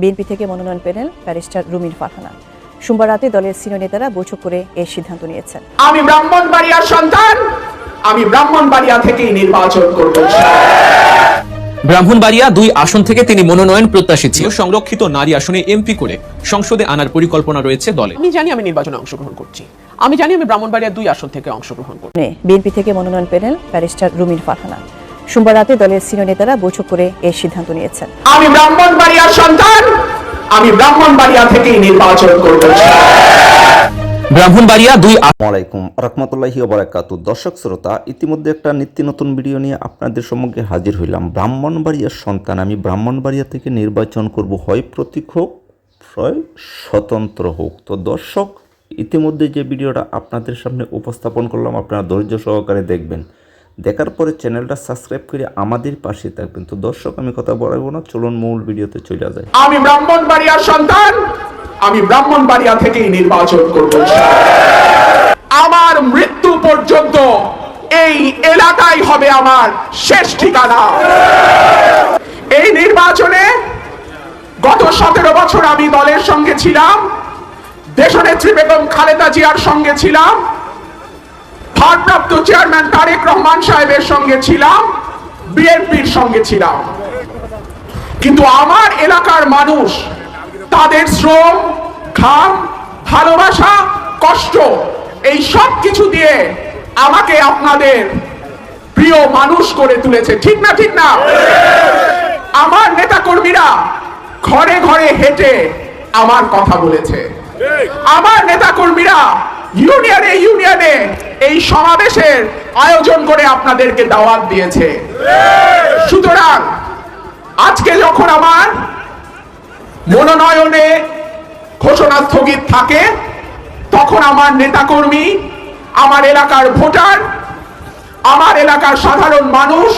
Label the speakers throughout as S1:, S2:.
S1: BNP থেকে মনোনয়ন পেলেন ব্যারিস্টার রুমির ফারহানা। সোমবার রাতে দলের সিনিয়র নেতারা বৈঠক করে এই সিদ্ধান্ত নিয়েছেন।
S2: আমি ব্রাহ্মণবাড়িয়ার সন্তান আমি ব্রাহ্মণবাড়িয়া থেকেই নির্বাচন করব।
S3: ব্রাহ্মণবাড়িয়া দুই আসন থেকে তিনি মনোনয়ন প্রত্যাশী ছিল সংরক্ষিত নারী আসনে এমপি করে সংসদে আনার পরিকল্পনা রয়েছে দলে।
S2: আমি জানি আমি নির্বাচনে অংশগ্রহণ করছি। আমি জানি আমি ব্রাহ্মণবাড়িয়া দুই আসন থেকে অংশগ্রহণ করছি।
S1: বিএনপি থেকে মনোনয়ন পেলেন ব্যারিস্টার রুমির ফারহানা। সোমবার রাতে দলের সিনিয়র নেতারা বৈঠক করে এই সিদ্ধান্ত নিয়েছেন।
S2: আমি ব্রাহ্মণবাড়িয়ার সন্তান আমি ব্রাহ্মণবাড়িয়া থেকেই নির্বাচন করব
S3: ব্রাহ্মণবাড়িয়া দুই আ-
S4: রহমতুল্লাহি ওবরাকাতু দর্শক শ্রোতা ইতিমধ্যে একটা নিত্য নতুন ভিডিও নিয়ে আপনাদের সম্মুখে হাজির হইলাম। ব্রাহ্মণবাড়িয়ার সন্তান আমি ব্রাহ্মণবাড়িয়া থেকে নির্বাচন করব হয় প্রতীক হোক হয় স্বতন্ত্র হোক। তো দর্শক ইতিমধ্যে যে ভিডিওটা আপনাদের সামনে উপস্থাপন করলাম আপনারা ধৈর্য সহকারে দেখবেন। দেখার পরে চ্যানেলটা সাবস্ক্রাইব করে আমাদের পাশে থাকবেন। তো দর্শক, আমি কথা বলব না, চলুন মূল ভিডিওতে চলে যায়
S2: আমি ব্রাহ্মণবাড়িয়ার সন্তান, আমি ব্রাহ্মণবাড়িয়া থেকেই নির্বাচন করব। আমার মৃত্যু পর্যন্ত এই এলাকাই হবে আমার শেষ ঠিকানা। এই নির্বাচনে গত সতেরো বছর আমি দলের সঙ্গে ছিলাম, দেশনেত্রী বেগম খালেদা জিয়ার সঙ্গে ছিলাম ভারপ্রাপ্ত চেয়ারম্যান তারেক রহমান সাহেবের সঙ্গে ছিলাম, বিএনপির সঙ্গে ছিলাম। কিন্তু আমার এলাকার মানুষ, তাদের শ্রম, ঘাম, ভালোবাসা, কষ্ট, এই সব কিছু দিয়ে আমাকে আপনাদের প্রিয় মানুষ করে তুলেছে। ঠিক না ঠিক না? আমার নেতা কর্মীরা ঘরে ঘরে হেঁটে আমার কথা বলেছে। আমার নেতা কর্মীরা ইউনিয়নে ইউনিয়নে এই সমাবেশের আয়োজন করে আপনাদেরকে দাওয়াত দিয়েছে। সুতরাং আজকে যখন আমার মনোনয়নে ঘোষণা স্থগিত থাকে, তখন আমার নেতাকর্মী, আমার এলাকার ভোটার, আমার এলাকার সাধারণ মানুষ,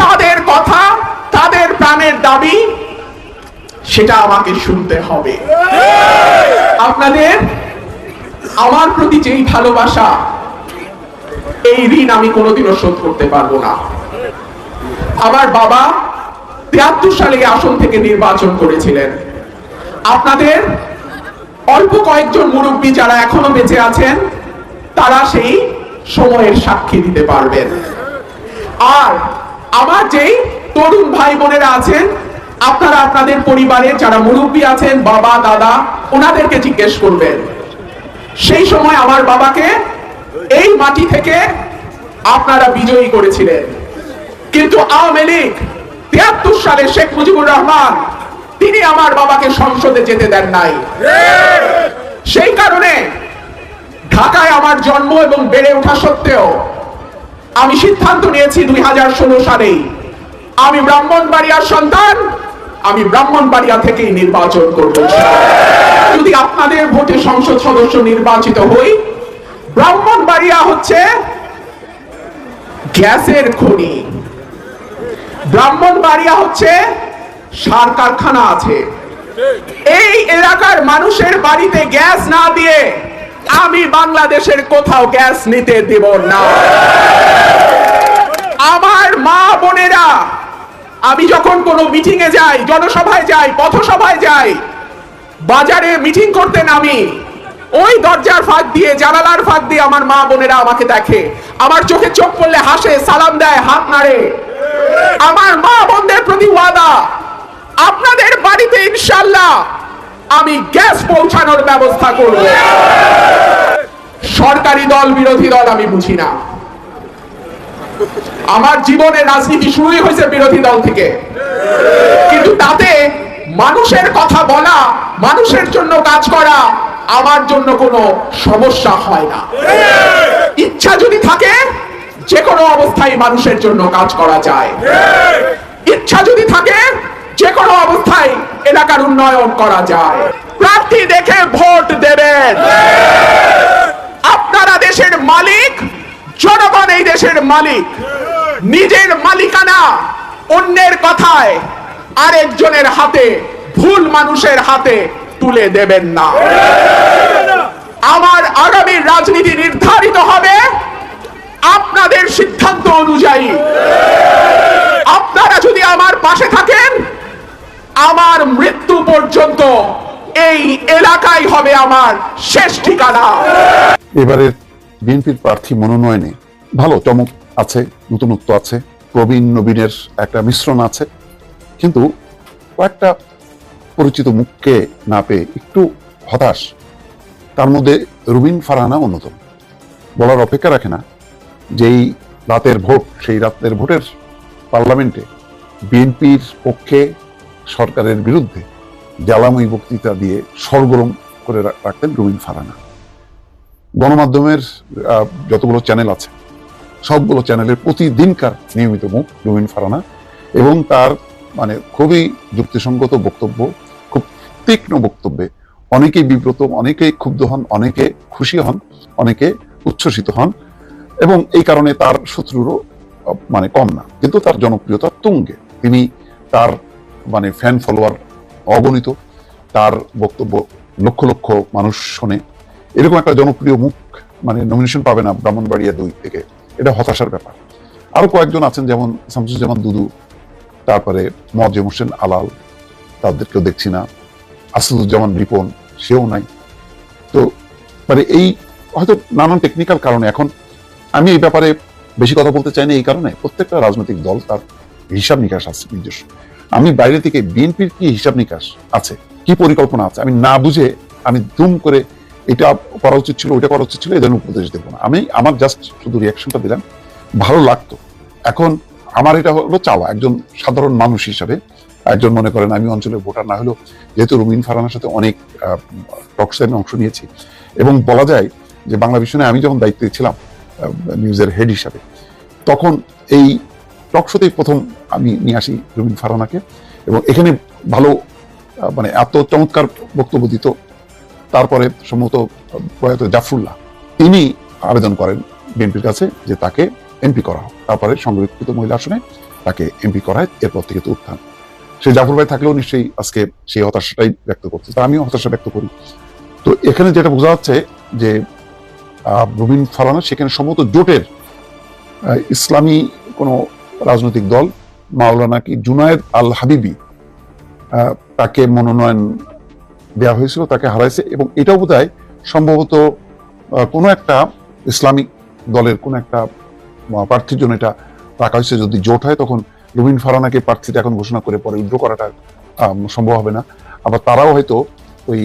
S2: তাদের কথা, তাদের প্রাণের দাবি, সেটা আমাকে শুনতে হবে। আপনাদের আমার প্রতি যেই ভালোবাসা, এই ঋণ আমি কোনোদিনও শোধ করতে পারব না। আমার বাবা তিয়াত্তর সালে আসন থেকে নির্বাচন করেছিলেন। আপনাদের অল্প কয়েকজন মুরব্বী যারা এখনও বেঁচে আছেন, তারা সেই সময়ের সাক্ষী দিতে পারবেন। আর আমার যেই তরুণ ভাই বোনেরা আছেন, আপনারা আপনাদের পরিবারে যারা মুরব্বী আছেন, বাবা, দাদা, ওনাদেরকে জিজ্ঞেস করবেন। সেই সময় আমার বাবাকে এই মাটি থেকে আপনারা বিজয়ী করেছিলেন। কিন্তু আওয়ামী লীগ তিয়াত্তর সালে শেখ মুজিবুর রহমান, তিনি আমার বাবাকে সংসদে যেতে দেন নাই। সেই কারণে ঢাকায় আমার জন্ম এবং বেড়ে ওঠা সত্ত্বেও আমি সিদ্ধান্ত নিয়েছি দুই হাজার ষোলো সালেই। আমি ব্রাহ্মণবাড়িয়ার সন্তান আমি ব্রাহ্মণবাড়িয়া থেকেই নির্বাচন করব। যদি আপনাদের ভোটে সংসদ সদস্য নির্বাচিত হই, ব্রাহ্মণবাড়িয়া হচ্ছে গ্যাসের খনি। ব্রাহ্মণবাড়িয়া হচ্ছে সার কারখানা আছে। এই এলাকার মানুষের বাড়িতে গ্যাস না দিয়ে আমি বাংলাদেশের কোথাও গ্যাস নিতে দেব না। আমার মা বোনেরা আমি যখন কোনো মিটিং এ যাই, জনসভায় যাই, পথসভায় যাই, বাজারে মিটিং করতে নামি, ওই দরজার ফাঁক দিয়ে, জানালার ফাঁক দিয়ে আমার মা বোনেরা আমাকে দেখে। আমার চোখে চোখ পড়লে হাসে, সালাম দেয়, হাত নাড়ে। আমার মা বোনদের প্রতি ওয়াদা, আপনাদের বাড়িতে ইনশাল্লাহ আমি গ্যাস পৌঁছানোর ব্যবস্থা করব। সরকারি দল, বিরোধী দল আমি বুঝি না। আমার জীবনের রাজনীতি শুরুই হয়েছে বিরোধী দল থেকে। কিন্তু তাতে মানুষের কথা বলা, মানুষের জন্য কাজ করা, আমার জন্য কোনো সমস্যা হয় না। ইচ্ছা যদি থাকে যে কোনো অবস্থায় মানুষের জন্য কাজ করা যায়। ইচ্ছা যদি থাকে যে কোনো অবস্থায় এলাকার উন্নয়ন করা যায়। প্রার্থী দেখে ভোট দেবেন। আপনারা দেশের মালিক জনগণ এই দেশের মালিক। নিজের মালিকানা অন্যের কথায় আরেকজনের হাতে, ভুল মানুষের হাতে তুলে দেবেন না। আমার আগামী রাজনীতি নির্ধারিত হবে আপনাদের সিদ্ধান্ত অনুযায়ী। আপনারা যদি আমার পাশে থাকেন, আমার মৃত্যু পর্যন্ত এই এলাকাই হবে আমার শেষ ঠিকানা।
S5: এবারের বিএনপির প্রার্থী মনোনয়নে ভালো, চমক আছে, নতুনত্ব আছে, প্রবীণ নবীনের একটা মিশ্রণ আছে। কিন্তু কয়েকটা পরিচিত মুখকে না পেয়ে একটু হতাশ। তার মধ্যে রুবিন ফারহানা অন্যতম। বলার অপেক্ষা রাখে না, যেই রাতের ভোট, সেই রাতের ভোটের পার্লামেন্টে বিএনপির পক্ষে সরকারের বিরুদ্ধে জ্বালাময়ী বক্তৃতা দিয়ে সরগরম করে রাখতেন রুবিন ফারহানা। গণমাধ্যমের যতগুলো চ্যানেল আছে, সবগুলো চ্যানেলের প্রতিদিনকার নিয়মিত মুখ রুবিন ফারানা এবং তার মানে খুবই যুক্তিসঙ্গত বক্তব্য, খুব তীক্ষ্ণ বক্তব্যে অনেকেই বিব্রত, অনেকেই ক্ষুব্ধ হন, অনেকে খুশি হন, অনেকে উচ্ছ্বসিত হন এবং এই কারণে তার শত্রুরও মানে কম না। কিন্তু তার জনপ্রিয়তা তুঙ্গে। তিনি তার মানে ফ্যান ফলোয়ার অগণিত। তার বক্তব্য লক্ষ লক্ষ মানুষ শোনে। এরকম একটা জনপ্রিয় মুখ মানে নমিনেশন পাবে না ব্রাহ্মণবাড়িয়া দুই থেকে। এটা হতাশার ব্যাপার। আরও কয়েকজন আছেন, যেমন শামসুজ্জামান দুদু, তারপরে মজেম হোসেন আলাল, তাদেরকেও দেখছি না। আসাদুজ্জামান রিপন, সেও নাই। তো মানে এই হয়তো নানান টেকনিক্যাল কারণে এখন আমি এই ব্যাপারে বেশি কথা বলতে চাই না, এই কারণে প্রত্যেকটা রাজনৈতিক দল তার হিসাব নিকাশ আছে, নিজস্ব। আমি বাইরে থেকে বিএনপির কি হিসাব নিকাশ আছে? কি পরিকল্পনা আছে? আমি না বুঝে আমি দুম করে এটা করা উচিত ছিল, ওইটা করা উচিত ছিল ধরনের উপদেশ দেবো না। আমি আমার জাস্ট শুধু রিয়াকশনটা দিলাম। ভালো লাগতো। এখন আমার এটা হলো চাওয়া, একজন সাধারণ মানুষ হিসাবে। একজন মনে করেন, আমি অঞ্চলের ভোটার, না হলেও যেহেতু রুমিন ফারানার সাথে অনেক টকসে আমি অংশ নিয়েছি। এবং বলা যায় যে বাংলা বিষয়ে আমি যখন দায়িত্বে ছিলাম নিউজের হেড হিসাবে, তখন এই টকশোতেই প্রথম আমি নিয়ে আসি রুমিন ফারানাকে। এবং এখানে ভালো মানে এত চমৎকার বক্তব্য দিত তারপরে সম্ভবত, প্রয়াত জাফরুল্লাহ, তিনি আবেদন করেন বিএনপির কাছে যে তাকে এমপি করা হোক। তারপরে সংরক্ষিত মহিলা আসনে তাকে এমপি করায় এরপর থেকে তো উত্থান। সে জাফর ভাই থাকলেও নিশ্চয়ই আজকে সেই হতাশাটাই ব্যক্ত করছে, তা আমিও হতাশা ব্যক্ত করি। তো এখানে যেটা বোঝা যাচ্ছে যে রুবিন ফারানা সেখানে সম্ভবত জোটের ইসলামী কোনো রাজনৈতিক দল, মাওলানা কি জুনায়েদ আল হাবিবি তাকে মনোনয়ন দেওয়া হয়েছিল, তাকে হারাইছে এবং এটাও বোধ সম্ভবত কোনো একটা ইসলামিক দলের, কোনো একটা প্রার্থীর জন্য এটা রাখা হয়েছে। যদি জোট হয়, তখন রুবিন ফারানাকে প্রার্থীটা এখন ঘোষণা করে পরে উইথড্র করাটা সম্ভব হবে না। আবার তারাও হয়তো ওই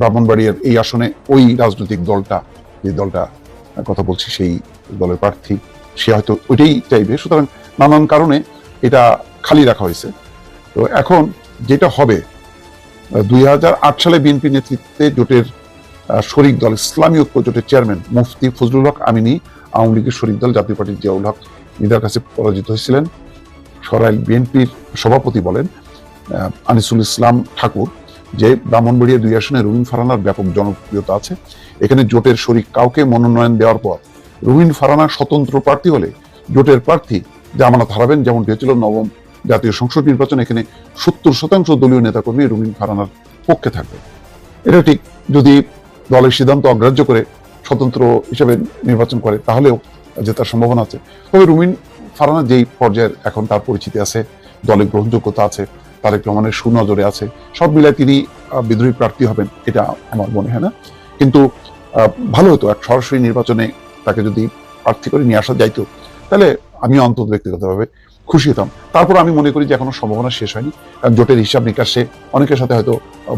S5: ব্রাহ্মণবাড়িয়ার এই আসনে ওই রাজনৈতিক দলটা, যে দলটা কথা বলছি, সেই দলের প্রার্থী, সে হয়তো ওইটাই চাইবে। সুতরাং নানান কারণে এটা খালি রাখা হয়েছে। তো এখন যেটা হবে দুই হাজার আট সালে বিএনপি নেতৃত্বে জোটের শরিক দল, ইসলামী ঐক্য জোটের চেয়ারম্যান মুফতি ফজলুল হক আমিনী, আওয়ামী লীগের শরিক দল, জাতীয় পার্টির জিয়াউল হক নিদার কাছে পরাজিত হয়েছিলেন। সরাইল বিএনপির সভাপতি বলেন আনিসুল ইসলাম ঠাকুর, যে ব্রাহ্মণবাড়িয়া দুই আসনে রুবিন ফারানার ব্যাপক জনপ্রিয়তা আছে। এখানে জোটের শরিক কাউকে মনোনয়ন দেওয়ার পর রুবিন ফারানা স্বতন্ত্র প্রার্থী হলে জোটের প্রার্থী জামানত হারাবেন যেমন হয়েছিল নবম জাতীয় সংসদ নির্বাচন এখানে সত্তর শতাংশ দলীয় নেতাকর্মী রুবিন ফারানার পক্ষে থাকবে। এটা ঠিক যদি দলের সিদ্ধান্ত অগ্রাহ্য করে স্বতন্ত্র হিসেবে নির্বাচন করে, তাহলেও জেতার সম্ভাবনা আছে। তবে রুমিন ফারানা যেই পর্যায়ের এখন তার পরিচিতি আছে দলের গ্রহণযোগ্যতা আছে তারেক রহমানের সুনজরে আছে, সব মিলায় তিনি বিদ্রোহী প্রার্থী হবেন, এটা আমার মনে হয় না। কিন্তু ভালো হতো এক সরাসরি নির্বাচনে তাকে যদি প্রার্থী করে নিয়ে আসা যাইতো, তাহলে আমি অন্তত ব্যক্তিগতভাবে খুশি হতাম। তারপর আমি মনে করি যে এখনও সম্ভাবনা শেষ হয়নি। কারণ জোটের হিসাব নিকাশে অনেকের সাথে হয়তো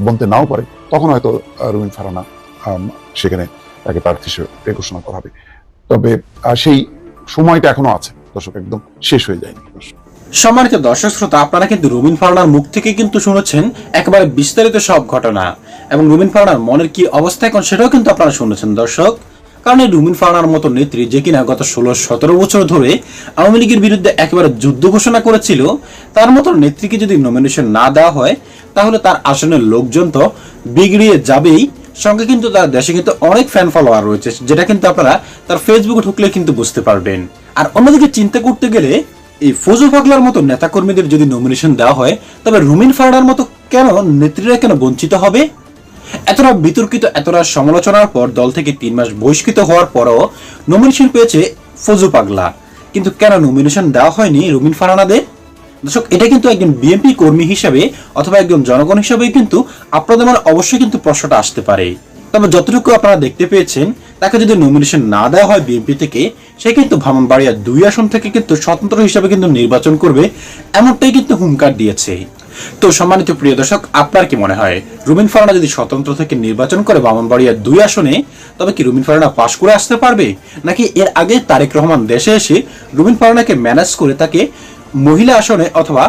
S5: বলতে নাও পারে। তখন হয়তো রুমিন ফারানা সেখানে তাকে প্রার্থী হিসেবে ঘোষণা করা হবে। তবে সেই সময়টা এখনও আছে। দর্শক, একদম শেষ হয়ে যায়নি।
S6: সম্মানিত দর্শক শ্রোতা, আপনারা কিন্তু রুবিন ফারনার মুখ থেকে কিন্তু শুনেছেন একেবারে বিস্তারিত সব ঘটনা। এবং রুবিন ফারনার মনের কি অবস্থা এখন সেটাও কিন্তু আপনারা শুনেছেন। দর্শক কারণ এই রুবিন ফারনার মতো নেত্রী যে কিনা গত ষোলো, সতেরো বছর ধরে আওয়ামী লীগের বিরুদ্ধে একেবারে যুদ্ধ ঘোষণা করেছিল, তার মতো নেত্রীকে যদি নমিনেশন না দেওয়া হয়, তাহলে তার আসনের লোকজন তো বিগড়িয়ে যাবেই। সঙ্গে কিন্তু তার দেশে কিন্তু অনেক ফ্যান ফলোয়ার রয়েছে, যেটা কিন্তু আপনারা তার ফেসবুকে ঢুকলে কিন্তু বুঝতে পারবেন। আর অন্যদিকে চিন্তা করতে গেলে, এই ফজু পাগলার মতো নেতাকর্মীদের যদি নমিনেশন দেওয়া হয়, তবে রুমিন ফারাডার মতো কেন নেত্রীরা কেন বঞ্চিত হবে? এতটা বিতর্কিত, এতটা সমালোচনার পর দল থেকে তিন মাস বহিষ্কৃত হওয়ার পরও নমিনেশন পেয়েছে ফজু পাগলা। কিন্তু কেন নমিনেশন দেওয়া হয়নি রুমিন ফারানাদের? দর্শক, এটা কিন্তু একজন বিএনপি কর্মী হিসেবে অথবা একজন জনগণ হিসেবে কিন্তু আপনাদের মনে অবশ্যই কিন্তু প্রশ্নটা আসতে পারে। তবে যতটুকু আপনারা দেখতে পেয়েছেন, তাকে যদি নমিনেশন না দেওয়া হয় বিএনপি থেকে, সে কিন্তু ব্রাহ্মণবাড়িয়া দুই আসন থেকে কিন্তু স্বতন্ত্র হিসাবে কিন্তু নির্বাচন করবে, এমনটাই কিন্তু হুঙ্কার দিয়েছে। তো সম্মানিত প্রিয় দর্শক, আপনার কি মনে হয়, রুমিন ফারানা যদি স্বতন্ত্র থেকে নির্বাচন করে ব্রাহ্মণবাড়িয়া দুই আসনে, তবে কি রুমিন ফারানা পাশ করে আসতে পারবে? নাকি এর আগে তারেক রহমান দেশে এসে রুমিন ফারানাকে ম্যানেজ করে তাকে মহিলা আসনে অথবা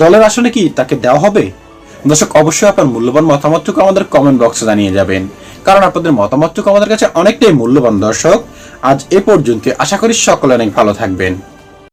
S6: দলের আসনে কি তাকে দেওয়া হবে? দর্শক, অবশ্যই আপনার মূল্যবান মতামতটুকু আমাদের কমেন্ট বক্সে জানিয়ে যাবেন। কারণ আপনাদের মতামতটুকু আমাদের কাছে অনেকটাই মূল্যবান দর্শক। আজ এ পর্যন্ত আশা করি সকলে অনেক ভালো থাকবেন।